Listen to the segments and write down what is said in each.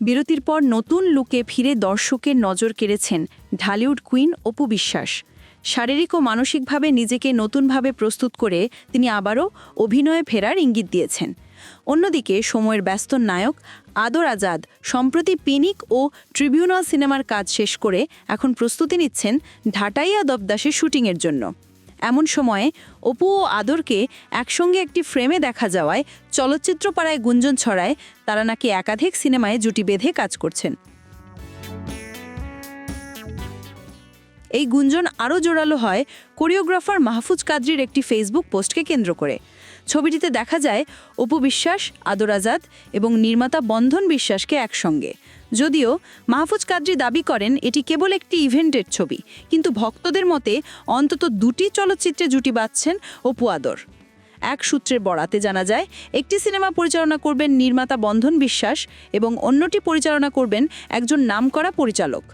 বিরতির পর নতুন লুকে ফিরে দর্শকের নজর কেড়েছেন ঢালিউড কুইন অপু বিশ্বাস। শারীরিক ও মানসিকভাবে নিজেকে নতুনভাবে প্রস্তুত করে তিনি আবারও অভিনয়ে ফেরার ইঙ্গিত দিয়েছেন। অন্যদিকে সময়ের ব্যস্ত নায়ক আদর আজাদ সম্প্রতি পিনিক ও ট্রিবিউনাল সিনেমার কাজ শেষ করে এখন প্রস্তুতি নিচ্ছেন ঢাটাইয়া দবদাসের শুটিংয়ের জন্য। এমন সময়ে অপু ও আদরকে একসঙ্গে একটি ফ্রেমে দেখা যাওয়ায় চলচ্চিত্র পাড়ায় গুঞ্জন ছড়ায় তারা নাকি একাধিক সিনেমায় জুটি বেঁধে কাজ করছেন। এই গুঞ্জন আরও জোরালো হয় কোরিওগ্রাফার মাহফুজ কাদরির একটি ফেসবুক পোস্টকে কেন্দ্র করে। ছবিটিতে দেখা যায় অপু বিশ্বাস, আদর আজাদ এবং নির্মাতা বন্ধন বিশ্বাসকে একসঙ্গে। যদিও মাহফুজ কাদ্রি দাবি করেন এটি কেবল একটি ইভেন্টের ছবি, কিন্তু ভক্তদের মতে অন্তত দুটি চলচ্চিত্রে জুটি বাঁধছেন অপু আদর। এক সূত্রের বরাতে জানা যায়, একটি সিনেমা পরিচালনা করবেন নির্মাতা বন্ধন বিশ্বাস এবং অন্যটি পরিচালনা করবেন একজন নামকরা পরিচালক।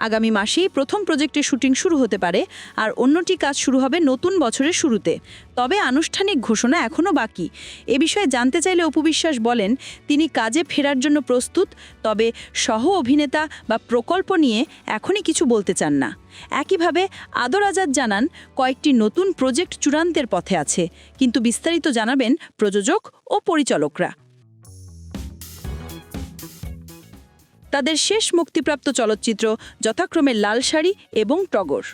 আগামী মাসেই প্রথম প্রজেক্টের শুটিং শুরু হতে পারে আর অন্যটি কাজ শুরু হবে নতুন বছরের শুরুতে। তবে আনুষ্ঠানিক ঘোষণা এখনও বাকি। এ বিষয়ে জানতে চাইলে অপুবিশ্বাস বলেন, তিনি কাজে ফেরার জন্য প্রস্তুত, তবে সহ অভিনেতা বা প্রকল্প নিয়ে এখনই কিছু বলতে চান না। একইভাবে আদর আজাদ জানান, কয়েকটি নতুন প্রজেক্ট চূড়ান্তের পথে আছে। কিন্তু বিস্তারিত জানাবেন প্রযোজক ও পরিচালকরা। তাদের শেষ মুক্তিপ্রাপ্ত চলচ্চিত্র যথাক্রমে লাল শাড়ি এবং টগর।